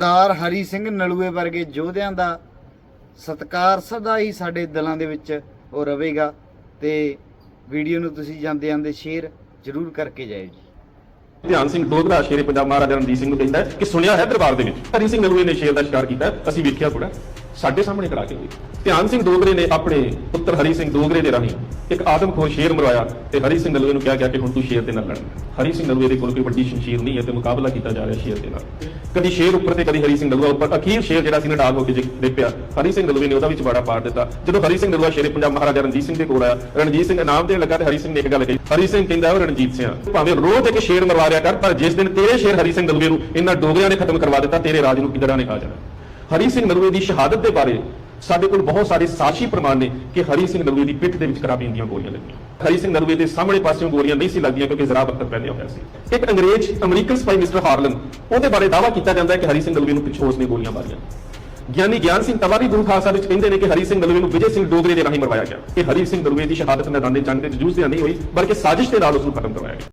ਸਰਦਾਰ ਹਰੀ ਸਿੰਘ ਨਲੂਏ ਵਰਗੇ ਯੋਧਿਆਂ ਦਾ ਸਤਿਕਾਰ ਸਦਾ ਹੀ ਸਾਡੇ ਦਿਲਾਂ ਦੇ ਵਿੱਚ ਉਹ ਰਹੇਗਾ ਤੇ ਵੀਡੀਓ ਨੂੰ ਤੁਸੀਂ ਜਾਂਦੇ ਜਾਂਦੇ ਸ਼ੇਅਰ ਜ਼ਰੂਰ ਕਰਕੇ ਜਾਇਓ ਜੀ। ਧਿਆਨ ਸਿੰਘ ਡੋਗਰਾ ਸ਼ੇਰੇ ਪੰਜਾਬ ਮਹਾਰਾਜਾ ਰਣਜੀਤ ਸਿੰਘ ਨੂੰ ਕਹਿੰਦਾ ਕਿ ਸੁਣਿਆ ਹੈ ਦਰਬਾਰ ਦੇ ਵਿੱਚ। ਹਰੀ ਸਿੰਘ ਨਲੂਏ ਨੇ ਸ਼ੇਰ ਦਾ ਸ਼ਿਕਾਰ ਕੀਤਾ ਅਸੀਂ ਵੇਖਿਆ ਥੋੜਾ ਸਾਡੇ ਸਾਹਮਣੇ ਖੜਾ ਕੇ ਹੋਈ। ਧਿਆਨ ਸਿੰਘ ਡੋਗਰੇ ਨੇ ਆਪਣੇ ਪੁੱਤਰ ਹਰੀ ਸਿੰਘ ਡੋਗਰੇ ਦੇ ਰਾਹੀਂ ਇੱਕ ਆਦਮਖੋਰ ਸ਼ੇਰ ਮਰਵਾਇਆ ਤੇ ਹਰੀ ਸਿੰਘ ਨਲੂਏ ਨੂੰ ਕਿਹਾ ਗਿਆ ਕਿ ਹੁਣ ਤੂੰ ਸ਼ੇਰ ਦੇ ਨਾਲ ਲੜਨਾ ਹਰੀ ਸਿੰਘ ਨਲੂਏ ਦੇ ਕੋਲ ਕੋਈ ਵੱਡੀ ਸ਼ਮਸ਼ੀਰ ਨਹੀਂ ਹੈ ਤੇ ਮੁਕਾਬਲਾ ਕੀਤਾ ਜਾ ਰਿਹਾ ਸ਼ੇਰ ਦੇ ਨਾਲ। ਕਦੀ ਸ਼ੇਰ ਉੱਪਰ ਤੇ ਕਦੀ ਹਰੀ ਸਿੰਘ ਨਲੂਆ ਉੱਪਰ। ਅਖੀਰ ਸ਼ੇਰ ਜਿਹੜਾ ਸੀ ਨਾ ਡਾਗ ਹੋ ਕੇ ਦੇ ਪਿਆ ਹਰੀ ਸਿੰਘ ਨਲੂਏ ਨੇ ਉਹਦਾ ਵੀ ਚਵਾੜਾ ਪਾੜ ਦਿੱਤਾ। ਜਦੋਂ ਹਰੀ ਸਿੰਘ ਨਲੂਆ ਸ਼ੇਰੇ ਪੰਜਾਬ ਮਹਾਰਾਜਾ ਰਣਜੀਤ ਸਿੰਘ ਦੇ ਕੋਲ ਆਇਆ, ਰਣਜੀਤ ਸਿੰਘ ਇਨਾਮ ਦੇਣ ਲੱਗਾ ਤੇ ਹਰੀ ਸਿੰਘ ਨੇ ਇੱਕ ਗੱਲ ਕਹੀ, ਹਰੀ ਸਿੰਘ ਕਹਿੰਦਾ ਉਹ ਰਣਜੀਤ ਸਿੰਘ ਭਾਵੇਂ ਰੋਜ਼ ਇੱਕ ਸ਼ੇਰ ਮਰਵਾ ਰਿਆ ਕਰ, ਪਰ ਜਿਸ ਦਿਨ ਤੇਰੇ ਸ਼ੇਰ ਹਰੀ ਸਿੰਘ ਨਲੂਏ ਨੂੰ ਇਹਨਾਂ ਡੋਗਰਿਆਂ ਨੇ ਖਤਮ ਕਰਵਾ ਦਿੱਤਾ, ਤੇਰੇ ਰਾਜ ਨੂੰ ਕਿਦਰਾਂ ਨੇ ਖਾ ਜਾਣਾ? ਹਰੀ ਸਿੰਘ ਨਲੂਏ ਦੀ ਸ਼ਹਾਦਤ ਦੇ ਬਾਰੇ ਸਾਡੇ ਕੋਲ ਬਹੁਤ ਸਾਰੇ ਸਾਖੀ ਪ੍ਰਮਾਣ ਨੇ ਕਿ ਹਰੀ ਸਿੰਘ ਨਲੂਏ ਦੀ ਪਿੱਠ ਦੇ ਵਿੱਚ ਖਰਾਬੀਆਂ ਦੀਆਂ ਗੋਲੀਆਂ ਲੱਗੀਆਂ। ਹਰੀ ਸਿੰਘ ਨਲੂਏ ਦੇ ਸਾਹਮਣੇ ਪਾਸਿਓਂ ਗੋਲੀਆਂ ਨਹੀਂ ਸੀ ਲੱਗਦੀਆਂ ਕਿਉਂਕਿ ਜ਼ਰਾ ਬਖਤਰ ਪਹਿਨਿਆ ਹੋਇਆ ਸੀ। ਇੱਕ ਅੰਗਰੇਜ਼ ਅਮਰੀਕਨ ਸਪਾਈ ਮਿਸਟਰ ਹਾਰਲਨ ਉਹਦੇ ਬਾਰੇ ਦਾਅਵਾ ਕੀਤਾ ਜਾਂਦਾ ਹੈ ਕਿ ਹਰੀ ਸਿੰਘ ਨਲੂਏ ਨੂੰ ਪਿਛੋਸ ਉਸਨੇ ਗੋਲੀਆਂ ਮਾਰੀਆਂ। ਗਿਆਨੀ ਗਿਆਨ ਸਿੰਘ ਤਵਾਰੀ ਗੁਰੂ ਖਾਲਸਾ ਵਿੱਚ ਕਹਿੰਦੇ ਨੇ ਕਿ ਹਰੀ ਸਿੰਘ ਨਲੂਏ ਨੂੰ ਵਿਜੇ ਸਿੰਘ ਡੋਗਰੇ ਦੇ ਰਾਹੀਂ ਮਰਵਾਇਆ ਗਿਆ। ਕਿ ਹਰੀ ਸਿੰਘ ਨਲੂਏ ਦੀ ਸ਼ਹਾਦਤ ਮੈਦਾਨ ਦੇ ਜੰਗ ਦੇ ਜੂਝ ਨਹੀਂ ਹੋਈ, ਬਲਕਿ ਸਾਜ਼ਿਸ਼ ਦੇ ਨਾਲ ਉਸ ਨੂੰ ਖਤਮ ਕਰਵਾਇਆ ਗਿਆ।